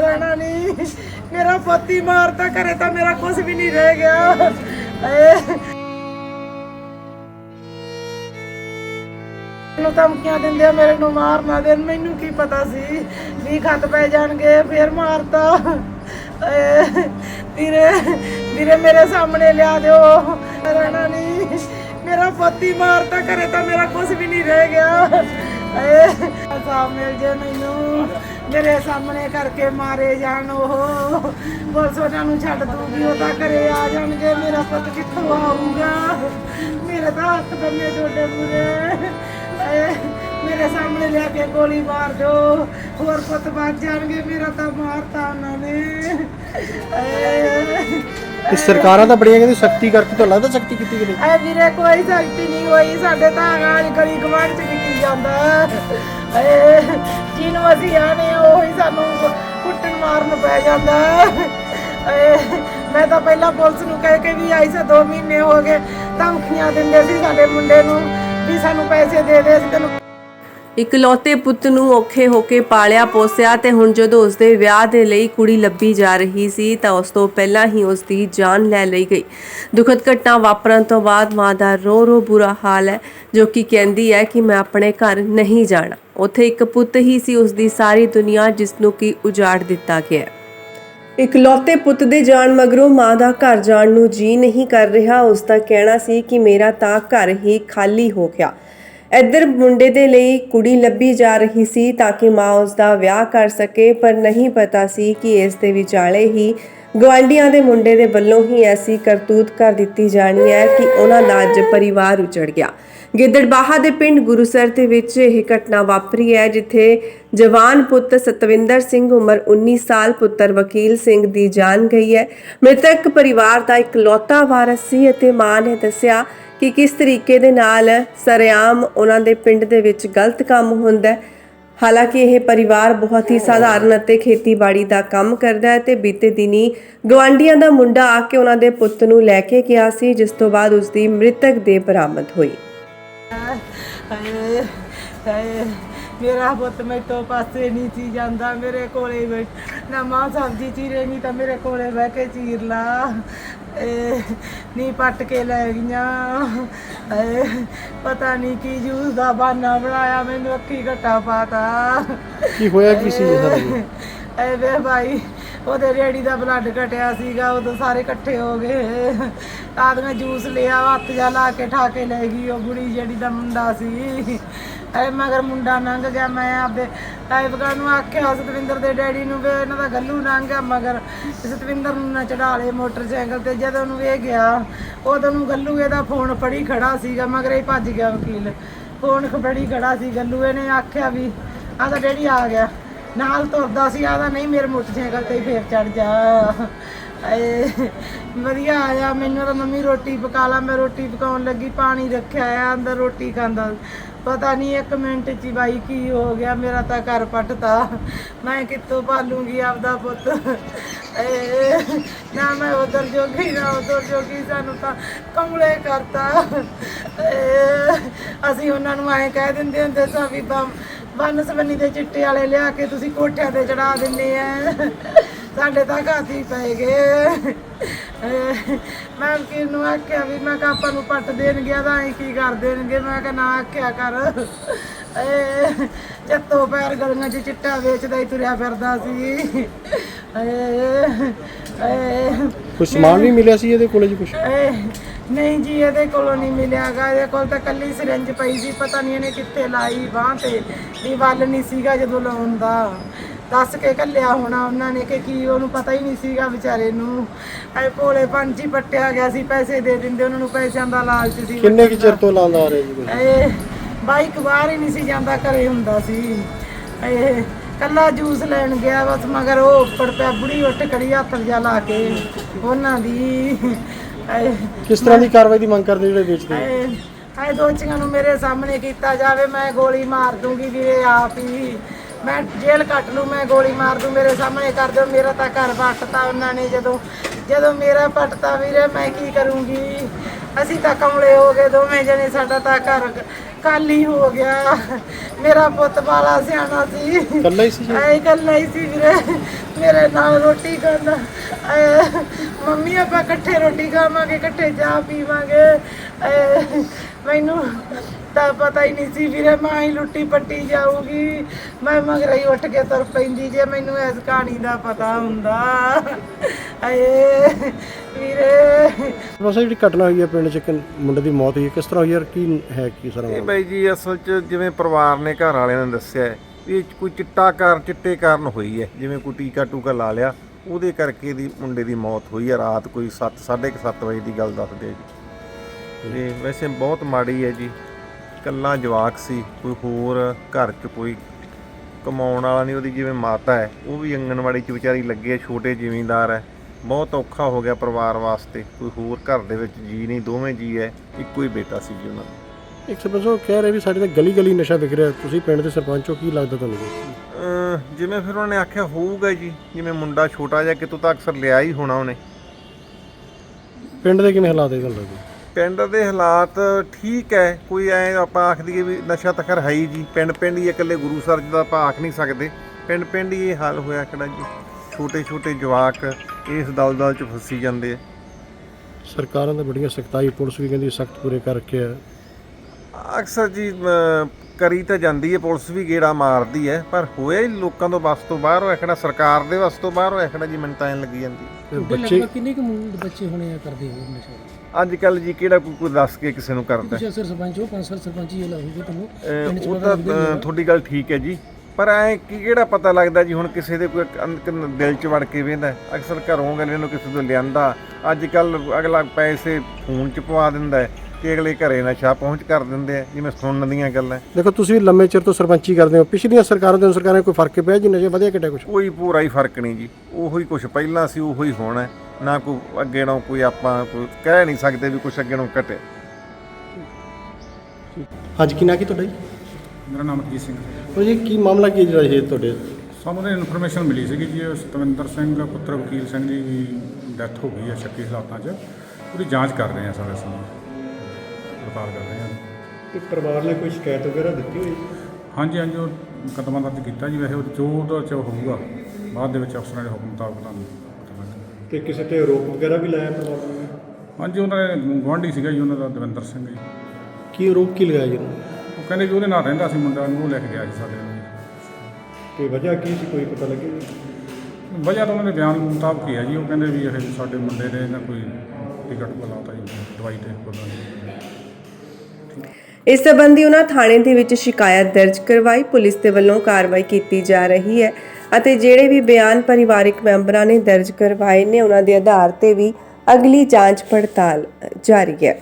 ਰਹਿਣਾ ਨਹੀਂ। ਮੇਰਾ ਪਤੀ ਮਾਰਤਾ ਘਰੇ ਤਾਂ ਮੇਰਾ ਕੁਝ ਵੀ ਨਹੀਂ ਰਹਿ ਗਿਆ। ਏ ਧਮਕੀਆਂ ਦਿੰਦੇ ਆ, ਮੇਰੇ ਨੂੰ ਮਾਰ ਨਾ ਦੇਣ। ਮੈਨੂੰ ਕੀ ਪਤਾ ਸੀ ਵੀ ਖੱਤ ਪੈ ਜਾਣਗੇ, ਫੇਰ ਮਾਰਤਾ। ਵੀਰੇ ਵੀਰੇ ਮੇਰੇ ਸਾਹਮਣੇ ਲਿਆ ਦਿਓ। ਰਹਿਣਾ ਨਹੀਂ। ਮੇਰਾ ਪਤੀ ਮਾਰਤਾ ਘਰੇ ਤਾਂ ਮੇਰਾ ਕੁਝ ਵੀ ਨਹੀਂ ਰਹਿ ਗਿਆ। ਏ ਮਿਲ ਜੇ ਮੈਨੂੰ। ਮੇਰੇ ਸਾਹਮਣੇ ਕਰਕੇ ਮਾਰੇ ਜਾਣ ਉਹ। ਪੁਲਿਸ ਉਹਨਾਂ ਨੂੰ ਛੱਡ ਦੂਗੀ ਉਹ ਤਾਂ ਘਰੇ ਆ ਜਾਣਗੇ। ਮੇਰਾ ਪੁੱਤ ਕਿੱਥੋਂ ਆਊਗਾ? ਮੇਰੇ ਤਾਂ ਹੱਥ ਬੰਨੇ ਜੋਡੇ ਪੂਰੇ। ਮੇਰੇ ਸਾਹਮਣੇ ਲਿਆ ਕੇ ਗੋਲੀ ਮਾਰ ਦਿਓ। ਹੋਰ ਪੁੱਤ ਬਚ ਜਾਣਗੇ, ਮੇਰਾ ਤਾਂ ਮਾਰਤਾ ਉਹਨਾਂ ਨੇ। ਏ, ਸਰਕਾਰਾਂ ਤਾਂ ਬੜੀਆਂ ਕਹਿੰਦੇ ਸਖਤੀ ਕਰਤੀ ਤਾਂ ਲੱਗਦਾ ਸਖਤੀ ਕੀਤੀ ਕਿ ਐ ਵੀਰੇ ਕੋਈ ਸ਼ਕਤੀ ਨਹੀਂ ਹੋਈ ਸਾਡੇ ਤਾਂ ਗਾਲ ਗਲੀ ਗਵਾਂਢ ਚ ਵਿਕੀ ਜਾਂਦਾ। ਏ ਜਿਹਨੂੰ ਅਸੀਂ ਆਨੇ ਉਹੀ ਸਾਨੂੰ ਕੁੱਟਣ ਮਾਰਨ ਪੈ ਜਾਂਦਾ। ਏ ਮੈਂ ਤਾਂ ਪਹਿਲਾਂ ਪੁਲਿਸ ਨੂੰ ਕਹਿ ਕੇ ਵੀ ਆਈ ਸੀ 2 ਮਹੀਨੇ ਹੋ ਗਏ ਧਮਕੀਆਂ ਦਿੰਦੇ ਸੀ ਸਾਡੇ ਮੁੰਡੇ ਨੂੰ ਵੀ ਸਾਨੂੰ ਪੈਸੇ ਦੇ ਦੇ ਅਸੀਂ ਤੈਨੂੰ ਇਕਲੌਤੇ ਪੁੱਤ ਨੂੰ ਔਖੇ ਹੋ ਕੇ ਪਾਲਿਆ ਪੋਸਿਆ ਤੇ ਹੁਣ ਜਦੋਂ ਉਸਦੇ ਵਿਆਹ ਦੇ ਲਈ ਕੁੜੀ ਲੱਭੀ ਜਾ ਰਹੀ ਸੀ ਤਾਂ ਉਸ ਤੋਂ ਪਹਿਲਾਂ ਹੀ ਉਸ ਦੀ ਜਾਨ ਲੈ ਲਈ ਗਈ। ਦੁਖਦ ਘਟਨਾ ਵਾਪਰਨ ਤੋਂ ਬਾਅਦ ਮਾਂ ਦਾ ਰੋ ਰੋ ਬੁਰਾ ਹਾਲ ਹੈ, ਜੋ ਕਿ ਕਹਿੰਦੀ ਹੈ ਕਿ ਮੈਂ ਆਪਣੇ ਘਰ ਨਹੀਂ ਜਾਣਾ। ਉੱਥੇ ਇੱਕ ਪੁੱਤ ਹੀ ਸੀ ਉਸ ਦੀ ਸਾਰੀ ਦੁਨੀਆ ਜਿਸ ਨੂੰ ਕਿ ਉਜਾੜ ਦਿੱਤਾ ਗਿਆ ਇਕਲੌਤੇ ਪੁੱਤ ਦੇ ਜਾਣ ਮਗਰੋਂ ਮਾਂ ਦਾ ਘਰ ਜਾਣ ਨੂੰ ਜੀ ਨਹੀਂ ਕਰ ਰਿਹਾ। ਉਸ ਦਾ ਕਹਿਣਾ ਸੀ ਕਿ ਮੇਰਾ ਤਾਂ ਘਰ ਹੀ ਖਾਲੀ ਹੋ ਗਿਆ। ਇੱਧਰ ਮੁੰਡੇ ਦੇ ਲਈ ਕੁੜੀ ਲੱਭੀ ਜਾ ਰਹੀ ਸੀ ਤਾਂ ਕਿ ਮਾਂ ਉਸ ਦਾ ਵਿਆਹ ਕਰ ਸਕੇ, ਪਰ ਨਹੀਂ ਪਤਾ ਸੀ ਕਿ ਇਸ ਦੇ ਵਿਚਾਲੇ ਹੀ ਗਵਾਂਢੀਆਂ ਦੇ ਮੁੰਡੇ ਦੇ ਵੱਲੋਂ ਹੀ ਐਸੀ ਕਰਤੂਤ ਕਰ ਦਿੱਤੀ ਜਾਣੀ ਹੈ ਕਿ ਉਹਨਾਂ ਦਾ ਅੱਜ ਪਰਿਵਾਰ ਉਜੜ ਗਿਆ। ਗਿੱਦੜਬਾਹਾ ਦੇ ਪਿੰਡ ਗੁਰੂਸਰ ਦੇ ਵਿੱਚ ਇਹ ਘਟਨਾ ਵਾਪਰੀ ਹੈ, ਜਿੱਥੇ ਜਵਾਨ ਪੁੱਤ ਸਤਵਿੰਦਰ ਸਿੰਘ ਉਮਰ 19 ਸਾਲ, ਪੁੱਤਰ ਵਕੀਲ ਸਿੰਘ ਦੀ ਜਾਨ ਗਈ ਹੈ। ਮ੍ਰਿਤਕ ਪਰਿਵਾਰ ਦਾ ਇਕਲੌਤਾ ਵਾਰਸ ਸੀ ਅਤੇ ਮਾਂ ਨੇ ਦੱਸਿਆ ਕਿ ਕਿਸ ਤਰੀਕੇ ਦੇ ਨਾਲ ਸਰਿਆਮ ਉਹਨਾਂ ਦੇ ਪਿੰਡ ਦੇ ਵਿੱਚ ਗਲਤ ਕੰਮ ਹੁੰਦਾ ਹੈ। ਹਾਲਾਂਕਿ ਇਹ ਪਰਿਵਾਰ ਬਹੁਤ ਹੀ ਸਾਧਾਰਨ ਅਤੇ ਖੇਤੀਬਾੜੀ ਦਾ ਕੰਮ ਕਰਦਾ ਹੈ ਤੇ ਬੀਤੇ ਦਿਨੀ ਗਵਾਂਡੀਆਂ ਦਾ ਮੁੰਡਾ ਆ ਕੇ ਉਹਨਾਂ ਦੇ ਪੁੱਤ ਨੂੰ ਲੈ ਕੇ ਗਿਆ ਸੀ, ਜਿਸ ਤੋਂ ਬਾਅਦ ਉਸ ਦੀ ਮ੍ਰਿਤਕ ਦੇ ਬਰਾਮਦ ਹੋਈ। ਹਾਏ ਹਾਏ। ਮੇਰਾ ਪੁੱਤ ਮੈਥੋਂ ਪਾਸੇ ਨਹੀਂ ਸੀ ਜਾਂਦਾ ਮੇਰੇ ਕੋਲੇ ਬੈਠ ਨਾ ਮਾਂ ਸਬਜ਼ੀ ਚੀਰੇ ਨਹੀਂ ਤਾਂ ਮੇਰੇ ਕੋਲੇ ਬਹਿ ਕੇ ਚੀਰ ਲਾ। ਏ ਨਹੀਂ ਪੱਟ ਕੇ ਲੈ ਗਈਆਂ। ਏ ਪਤਾ ਨਹੀਂ ਕੀ ਜੂਸ ਦਾ ਬਹਾਨਾ ਬਣਾਇਆ ਮੈਨੂੰ ਅੱਖੀ ਘਟਾ ਪਾਤਾ। ਕੀ ਹੋਇਆ ਕੀ ਸੀ ਇਹ ਸਾਰਾ ਐ ਵੇ ਭਾਈ ਉਹਦੇ ਰੇੜੀ ਦਾ ਬਲੱਡ ਘਟਿਆ ਸੀਗਾ ਉਦੋਂ ਸਾਰੇ ਇਕੱਠੇ ਹੋ ਗਏ। ਆਦਮੀ ਜੂਸ ਲਿਆ ਹੱਥ ਜਾ ਲਾ ਕੇ ਠਾ ਕੇ ਲੈ ਗਈ ਉਹ ਬੁੜੀ ਜਿਹੜੀ ਦਾ ਮੁੰਡਾ ਸੀ। ਐ ਮਗਰ ਮੁੰਡਾ ਲੰਘ ਗਿਆ, ਮੈਂ ਆਪਦੇ ਟਾਈਪਗਰ ਨੂੰ ਆਖਿਆ, ਸਤਵਿੰਦਰ ਦੇ ਡੈਡੀ ਨੂੰ ਵੀ ਇਹਨਾਂ ਦਾ ਗੱਲੂ ਲੰਘ ਗਿਆ, ਮਗਰ ਸਤਵਿੰਦਰ ਨੂੰ ਨਾ ਚੜਾ ਲਏ ਮੋਟਰਸਾਈਕਲ ਤੇ, ਜਦੋਂ ਨੂੰ ਇਹ ਗਿਆ, ਉਦੋਂ ਨੂੰ ਗੱਲੂ ਇਹਦਾ ਫੋਨ ਫੜੀ ਖੜਾ ਸੀਗਾ, ਮਗਰ ਇਹ ਭੱਜ ਗਿਆ ਵਕੀਲ। ਫੋਨ ਫੜੀ ਖੜਾ ਸੀ, ਗੱਲੂ ਇਹਨੇ ਆਖਿਆ ਵੀ ਆਹਦਾ ਡੈਡੀ ਆ ਗਿਆ, ਨਾਲ ਤੁਰਦਾ ਸੀ ਆਦਾ ਨਹੀਂ ਮੇਰੇ ਮੋਟਰਸਾਈਕਲ ਤੇ ਫੇਰ ਚੜ ਜਾ। ਵਧੀਆ ਆਇਆ, ਮੈਨੂੰ ਤਾਂ ਮੰਮੀ ਰੋਟੀ ਪਕਾ ਲਾ, ਮੈਂ ਰੋਟੀ ਪਕਾਉਣ ਲੱਗੀ, ਪਾਣੀ ਰੱਖਿਆ ਆ ਅੰਦਰ ਰੋਟੀ ਖਾਂਦਾ। ਪਤਾ ਨਹੀਂ ਇੱਕ ਮਿੰਟ ਚ ਹੀ ਬਾਈ ਕੀ ਹੋ ਗਿਆ, ਮੇਰਾ ਤਾਂ ਘਰ ਪੱਟਤਾ। ਮੈਂ ਕਿੱਥੋਂ ਪਾਲੂੰਗੀ ਆਪਦਾ ਪੁੱਤ? ਏ, ਨਾ ਮੈਂ ਉਧਰ ਜੋਗੀ, ਨਾ ਉਧਰ ਜੋਗੀ, ਸਾਨੂੰ ਤਾਂ ਕਮਲੇ ਕਰਤਾ। ਅਸੀਂ ਉਹਨਾਂ ਨੂੰ ਐਂ ਕਹਿ ਦਿੰਦੇ ਹੁੰਦੇ ਸਾਂ ਵੀ ਬੰਨ ਸਬੰਨੀ ਦੇ ਚਿੱਟੇ ਵਾਲੇ ਲਿਆ ਕੇ ਤੁਸੀਂ ਕੋਠਿਆਂ ਤੇ ਚੜਾ ਦਿੰਦੇ ਆ ਸਾਡੇ ਤਾਂ ਘਾਤੀ ਪੈ ਗਏ। ਮੈਂ ਵਕੀਲ ਨੂੰ ਆਖਿਆ ਵੀ ਮੈਂ ਕਿਹਾ ਆਪਾਂ ਨੂੰ ਪੱਟ ਦੇਣਗੇ ਤਾਂ ਐਂ ਕੀ ਕਰ ਦੇਣਗੇ। ਮੈਂ ਕਿਹਾ ਨਾ ਆਖਿਆ ਕਰ। ਏ ਚੱਤੋ ਪੈਰ ਗਲੀਆਂ 'ਚ ਚਿੱਟਾ ਵੇਚਦਾ ਹੀ ਤੁਰਿਆ ਫਿਰਦਾ ਸੀ। ਏ ਏ ਕੁਝ ਸਮਾਨ ਵੀ ਮਿਲਿਆ ਸੀ ਇਹਦੇ ਕੋਲੇ ਜੀ ਕੁਝ ਏ ਨਹੀਂ ਜੀ ਇਹਦੇ ਕੋਲੋਂ ਨਹੀਂ ਮਿਲਿਆਗਾ। ਇਹਦੇ ਕੋਲ ਤਾਂ ਕੱਲੀ ਸਿਰੰਜ ਪਈ ਸੀ ਪਤਾ ਨਹੀਂ ਇਹਨੇ ਕਿੱਥੇ ਲਾਈ ਬਾਹ ਤੇ। ਵੀ ਵੱਲ ਨਹੀਂ ਸੀਗਾ ਜਦੋਂ ਲਾਉਣ ਦਾ ਦੱਸ ਕੇ ਕੱਲਿਆ ਹੋਣਾ ਉਹਨਾਂ ਨੇ ਕਿ ਕੀ ਉਹਨੂੰ ਪਤਾ ਹੀ ਨਹੀਂ ਸੀਗਾ ਵਿਚਾਰੇ ਨੂੰ। ਐ ਭੋਲੇ ਪੰਛੀ ਪੱਟਿਆ ਗਿਆ ਸੀ ਪੈਸੇ ਦੇ ਦਿੰਦੇ ਉਹਨਾਂ ਨੂੰ ਪੈਸਿਆਂ ਦਾ ਲਾਲਚ ਸੀ। ਕਿੰਨੇ ਕੁ ਚਿਰ ਤੋਂ ਲਾਉਂਦਾ ਆ ਰਿਹਾ ਜੀ ਕੁਝ ਇਹ ਬਾਈਕ ਬਾਹਰ ਹੀ ਨਹੀਂ ਸੀ ਜਾਂਦਾ ਘਰੇ ਹੁੰਦਾ ਸੀ। ਇਹ ਕੱਲਾ ਜੂਸ ਲੈਣ ਗਿਆ ਬਸ ਮਗਰ ਉਹ ਉੱਪਰ ਪਿਆ ਬੁੜੀ ਉੱਠ ਕੜੀ ਹੱਥ ਜਾ ਲਾ ਕੇ ਉਹਨਾਂ ਦੀ। ਇਹ ਕਿਸ ਤਰ੍ਹਾਂ ਦੀ ਕਾਰਵਾਈ ਦੀ ਮੰਗ ਕਰਦੇ ਜਿਹੜੇ ਵੇਚਦੇ ਆ? ਹਾਏ ਹਾਏ ਦੋਚੀਆਂ ਨੂੰ ਮੇਰੇ ਸਾਹਮਣੇ ਕੀਤਾ ਜਾਵੇ ਮੈਂ ਗੋਲੀ ਮਾਰ ਦੂੰਗੀ ਵੀਰੇ ਆਪ ਹੀ। ਮੈਂ ਜੇਲ੍ਹ ਕੱਟ ਲੂ ਮੈਂ ਗੋਲੀ ਮਾਰ ਦੂੰ ਮੇਰੇ ਸਾਹਮਣੇ ਕਰ ਦਿਓ। ਮੇਰਾ ਤਾਂ ਘਰ ਪੱਟਤਾ ਉਹਨਾਂ ਨੇ ਜਦੋਂ ਜਦੋਂ ਮੇਰਾ ਪੱਟਤਾ ਵੀਰੇ ਮੈਂ ਕੀ ਕਰੂੰਗੀ? ਅਸੀਂ ਤਾਂ ਕਮਲੇ ਹੋ ਗਏ ਦੋਵੇਂ ਜਣੇ ਸਾਡਾ ਤਾਂ ਘਰ ਕੱਲ ਹੀ ਗਿਆ। ਮੇਰਾ ਪੁੱਤ ਬਾਲਾ ਸਿਆਣਾ ਸੀ। ਇਕੱਲਾ ਹੀ ਸੀ? ਐ ਇਕੱਲਾ ਹੀ ਸੀ ਵੀਰੇ। ਮੇਰੇ ਨਾਲ ਰੋਟੀ ਖਾਂਦਾ। ਐ ਮੰਮੀ ਆਪਾਂ ਇਕੱਠੇ ਰੋਟੀ ਖਾਵਾਂਗੇ ਇਕੱਠੇ ਚਾਹ ਪੀਵਾਂਗੇ। ਐ ਮੈਨੂੰ ਤਾਂ ਪਤਾ ਹੀ ਨਹੀਂ ਸੀ ਵੀਰੇ ਮਾਂ ਹੀ ਲੁੱਟੀ ਪੱਟੀ ਜਾਊਗੀ। ਮੈਂ ਮਗਰ ਹੀ ਉੱਠ ਕੇ ਤੁਰ ਪੈਂਦੀ ਜੇ ਮੈਨੂੰ ਇਸ ਕਹਾਣੀ ਦਾ ਪਤਾ ਹੁੰਦਾ। ਐ ਵੀਰੇ। ਬਸ ਜਿਹੜੀ ਘਟਨਾ ਹੋਈ ਹੈ ਪਿੰਡ ਚ ਇੱਕ ਮੁੰਡੇ ਦੀ ਮੌਤ ਹੋਈ ਹੈ ਕਿਸ ਤਰ੍ਹਾਂ ਹੋਈ ਯਾਰ ਕੀ ਹੈ ਕੀ ਸਾਰਾ ਇਹ ਮਾਮਲਾ? ਬਾਈ ਜੀ ਅਸਲ 'ਚ ਜਿਵੇਂ ਪਰਿਵਾਰ ਨੇ ਘਰ ਵਾਲਿਆਂ ਨੇ ਦੱਸਿਆ ਹੈ ਵੀ ਇਹ 'ਚ ਕੋਈ ਚਿੱਟਾ ਕਾਰਨ ਚਿੱਟੇ ਕਾਰਨ ਹੋਈ ਹੈ। ਜਿਵੇਂ ਕੋਈ ਟੀਕਾ ਟੂਕਾ ਲਾ ਲਿਆ ਉਹਦੇ ਕਰਕੇ ਦੀ ਮੁੰਡੇ ਦੀ ਮੌਤ ਹੋਈ ਹੈ ਰਾਤ ਕੋਈ 7 7:30 ਵਜੇ ਦੀ ਗੱਲ ਦੱਸਦੇ ਆ ਜੀ। ਤੇ ਵੈਸੇ ਬਹੁਤ ਮਾੜੀ ਹੈ ਜੀ। ਕੱਲਾ ਜਵਾਕ ਸੀ ਕੋਈ ਹੋਰ ਘਰ 'ਚ ਕੋਈ ਕਮਾਉਣ ਵਾਲਾ ਨਹੀਂ ਉਹਦੀ ਜਿਵੇਂ ਮਾਤਾ ਹੈ ਉਹ ਵੀ ਆਂਗਣਵਾੜੀ 'ਚ ਵਿਚਾਰੀ ਲੱਗੀ ਹੈ ਛੋਟੇ ਜ਼ਿਮੀਂਦਾਰ ਹੈ। ਬਹੁਤ ਔਖਾ ਹੋ ਗਿਆ ਪਰਿਵਾਰ ਵਾਸਤੇ ਕੋਈ ਹੋਰ ਘਰ ਦੇ ਵਿੱਚ ਜੀ ਨਹੀਂ ਦੋਵੇਂ ਜੀ ਹੈ ਇੱਕੋ ਹੀ ਬੇਟਾ ਸੀ ਜੀ ਉਹਨਾਂ ਦਾ। ਇੱਕ ਸਰਪੰਚ ਉਹ ਕਹਿ ਰਹੇ ਵੀ ਸਾਡੇ ਤਾਂ ਗਲੀ ਗਲੀ ਨਸ਼ਾ ਵਿਕ ਰਿਹਾ ਤੁਸੀਂ ਪਿੰਡ ਦੇ ਸਰਪੰਚ ਹੋ ਕੀ ਲੱਗਦਾ ਤੁਹਾਨੂੰ? ਜਿਵੇਂ ਫਿਰ ਉਹਨਾਂ ਨੇ ਆਖਿਆ ਹੋਊਗਾ ਜੀ ਜਿਵੇਂ ਮੁੰਡਾ ਛੋਟਾ ਜਿਹਾ ਕਿਤੋਂ ਤਾਂ ਅਕਸਰ ਲਿਆ ਹੀ ਹੋਣਾ ਉਹਨੇ। ਪਿੰਡ ਦੇ ਕਿਵੇਂ ਹਾਲਾਤ ਇਹ ਗੱਲ ਦਾ ਜੀ? ਪਿੰਡ ਦੇ ਹਾਲਾਤ ਠੀਕ ਹੈ ਕੋਈ ਐ ਆਪਾਂ ਆਖ ਦਈਏ ਵੀ ਨਸ਼ਾ ਤਾਂ ਖੈਰ ਹੈ ਹੀ ਜੀ। ਪਿੰਡ ਪਿੰਡ ਹੀ ਇਕੱਲੇ ਗੁਰੂ ਸਰ ਜੀ ਦਾ ਆਪਾਂ ਆਖ ਨਹੀਂ ਸਕਦੇ। ਪਿੰਡ ਪਿੰਡ ਹੀ ਇਹ ਹਾਲ ਹੋਇਆ ਕਿਹੜਾ ਜੀ। ਛੋਟੇ ਛੋਟੇ ਜਵਾਕ ਇਸ ਦਲਦਲ 'ਚ ਫਸੀ ਜਾਂਦੇ ਆ। ਸਰਕਾਰਾਂ ਦਾ ਬੜੀਆਂ ਸਖਤਾਈ ਪੁਲਿਸ ਵੀ ਕਹਿੰਦੀ ਸਖਤ ਪੂਰੇ ਕਰਕੇ ਆ। ਅਕਸਰ ਜੀ ਕਰੀ ਤਾਂ ਜਾਂਦੀ ਹੈ ਪੁਲਿਸ ਵੀ ਗੇੜਾ ਮਾਰਦੀ ਹੈ ਪਰ ਹੋਇਆ ਹੀ ਲੋਕਾਂ ਤੋਂ ਵੱਸ ਤੋਂ ਬਾਹਰ ਹੋਇਆ ਖੜਾ ਸਰਕਾਰ ਦੇ ਵੱਸ ਤੋਂ ਬਾਹਰ ਹੋਇਆ ਖੜਾ ਜੀ ਮੈਨੂੰ ਤਾਂ ਐਂ ਲੱਗੀ ਜਾਂਦੀ ਬੱਚੇ ਕਿੰਨੇ ਕੁ ਮੁੰਡੇ ਬੱਚੇ ਹੋਣੇ ਆ ਕਰਦੇ ਹੋ ਨਸ਼ਾ ਅੱਜ ਕੱਲ ਜੀ ਕਿਹੜਾ ਕੋਈ ਕੋਈ ਦੱਸ ਕੇ ਕਿਸੇ ਨੂੰ ਕਰਦਾ। ਤੁਸੀਂ ਅਸਰ ਸਰਪੰਚ ਹੋ ਪੰਜ ਸਾਲ ਸਰਪੰਚ ਹੀ ਲਾਹੂਗੇ ਤੁਹਾਨੂੰ। ਉਹ ਤਾਂ ਤੁਹਾਡੀ ਗੱਲ ਠੀਕ ਹੈ ਜੀ ਪਰ ਐ ਕੀ ਕਿਹੜਾ ਪਤਾ ਲੱਗਦਾ ਜੀ ਹੁਣ ਕਿਸੇ ਦੇ ਕੋਈ ਦਿਲ 'ਚ ਵੜ ਕੇ ਵੇਂਦਾ। ਅਕਸਰ ਘਰੋਂ ਅਗਲੇ ਨੂੰ ਕਿਸੇ ਤੋਂ ਲਿਆਂਦਾ। ਅੱਜ ਕੱਲ ਅਗਲਾ ਪੈਸੇ ਫੋਨ 'ਚ ਪਵਾ ਦਿੰਦਾ ਤੇ ਅਗਲੇ ਘਰੇ ਨਸ਼ਾ ਪਹੁੰਚ ਕਰ ਦਿੰਦੇ ਆ ਜਿਵੇਂ ਸੁਣਨ ਦੀਆਂ ਗੱਲਾਂ। ਦੇਖੋ ਤੁਸੀਂ ਵੀ ਲੰਮੇ ਚਿਰ ਤੋਂ ਸਰਪੰਚੀ ਕਰਦੇ ਹੋ। ਪਿਛਲੀਆਂ ਸਰਕਾਰਾਂ ਦੇ ਸਰਕਾਰਾਂ ਨੇ ਕੋਈ ਫ਼ਰਕ ਪਿਆ ਜੀ? ਨਸ਼ੇ ਵਧਿਆ ਕਿੱਡਾ ਕੁਛ? ਕੋਈ ਪੂਰਾ ਹੀ ਫ਼ਰਕ ਨਹੀਂ ਜੀ। ਉਹੋ ਹੀ ਕੁਝ ਪਹਿਲਾਂ ਸੀ ਉਹੋ ਹੀ ਹੋਣਾ ਹੈ। ਨਾ ਕੋਈ ਅੱਗੇ ਨਾਲੋਂ ਕੋਈ ਆਪਾਂ ਕੋਈ ਕਹਿ ਨਹੀਂ ਸਕਦੇ ਵੀ ਕੁਝ ਅੱਗੇ ਨਾਲੋਂ ਘਟੇ ਅੱਜ ਕੀ ਨਾ ਕੀ ਤੁਹਾਡਾ ਜੀ? ਮੇਰਾ ਨਾਮ ਅਜੀਤ ਸਿੰਘ ਹੈ। ਉਹ ਜੀ ਕੀ ਮਾਮਲਾ ਕੀ ਜਿਹੜਾ ਇਹ ਤੁਹਾਡੇ? ਸਾਨੂੰ ਨੇ ਇਨਫੋਰਮੇਸ਼ਨ ਮਿਲੀ ਸੀਗੀ ਜੀ ਇਹ ਸਤਵਿੰਦਰ ਸਿੰਘ ਪੁੱਤਰ ਵਕੀਲ ਸਿੰਘ ਜੀ ਦੀ ਡੈਥ ਹੋ ਗਈ ਹੈ ਸ਼ੱਕੀ ਹਾਲਾਤਾਂ 'ਚ। ਉਹਦੀ ਜਾਂਚ ਕਰ ਰਹੇ ਹਾਂ ਸਾਰੇ ਅਸੀਂ ਪੜਤਾਲ ਕਰ ਰਹੇ ਹਾਂ ਤੇ ਪਰਿਵਾਰ ਨੇ ਕੋਈ ਸ਼ਿਕਾਇਤ ਵਗੈਰਾ ਦਿੱਤੀ ਹੋਈ? ਹਾਂਜੀ ਹਾਂਜੀ ਉਹ ਮੁਕੱਦਮਾ ਦਰਜ ਕੀਤਾ ਜੀ। ਵੈਸੇ ਉਹ ਜੋ ਉਹਦਾ ਚ ਹੋਊਗਾ। ਬਾਅਦ ਦੇ ਵਿੱਚ ਅਫਸਰਾਂ ਦੇ ਹੁਕਮ ਮੁਤਾਬਕ ਤੁਹਾਨੂੰ ਪਤਾ ਲੱਗ ਜਾਊਗਾ। ਤੇ ਕਿਸੇ ਤੇ ਆਰੋਪ ਵਗੈਰਾ ਵੀ ਲਾਇਆ ਪਰਿਵਾਰ ਨੇ ਹਾਂਜੀ ਉਹਨਾਂ ਦੇ ਗੁਆਂਢੀ ਸੀਗਾ ਜੀ ਉਹਨਾਂ ਦਾ ਦਵਿੰਦਰ ਸਿੰਘ ਜੀ। ਕੀ ਆਰੋਪ ਕੀ ਲਗਾਇਆ ਜੀ ਉਹਨਾਂ ਨੇ? ਉਹ ਕਹਿੰਦੇ ਵੀ ਉਹਦੇ ਨਾਲ ਰਹਿੰਦਾ ਸੀ ਮੁੰਡਾ ਨੂੰ ਉਹ ਲੈ ਕੇ ਗਿਆ ਜੀ ਸਾਡੇ ਨੂੰ ਜੀ ਤੇ ਵਜ੍ਹਾ ਕੀ ਸੀ ਕੋਈ ਪਤਾ ਲੱਗੇ ਜੀ? ਵਜ੍ਹਾ ਤਾਂ ਉਹਨਾਂ ਦੇ ਬਿਆਨ ਮੁਤਾਬਕ ਹੀ ਹੈ ਜੀ। ਉਹ ਕਹਿੰਦੇ ਵੀ ਇਹ ਸਾਡੇ ਮੁੰਡੇ ਨੇ ਨਾ ਕੋਈ ਟਿਕਟ ਬੁਲਾਤਾ ਜੀ ਦਵਾਈ ਤੇ ਕੋਲ ਇਸ ਸਬੰਧੀ ਉਹਨਾਂ ਥਾਣੇ ਦੇ ਵਿੱਚ ਸ਼ਿਕਾਇਤ ਦਰਜ ਕਰਵਾਈ। ਪੁਲਿਸ ਦੇ ਵੱਲੋਂ ਕਾਰਵਾਈ ਕੀਤੀ ਜਾ ਰਹੀ ਹੈ ਅਤੇ ਜਿਹੜੇ ਵੀ ਬਿਆਨ ਪਰਿਵਾਰਕ ਮੈਂਬਰਾਂ ਨੇ ਦਰਜ ਕਰਵਾਏ ਨੇ, ਉਹਨਾਂ ਦੇ ਆਧਾਰ ਤੇ ਵੀ ਅਗਲੀ ਜਾਂਚ ਪੜਤਾਲ ਜਾਰੀ ਹੈ।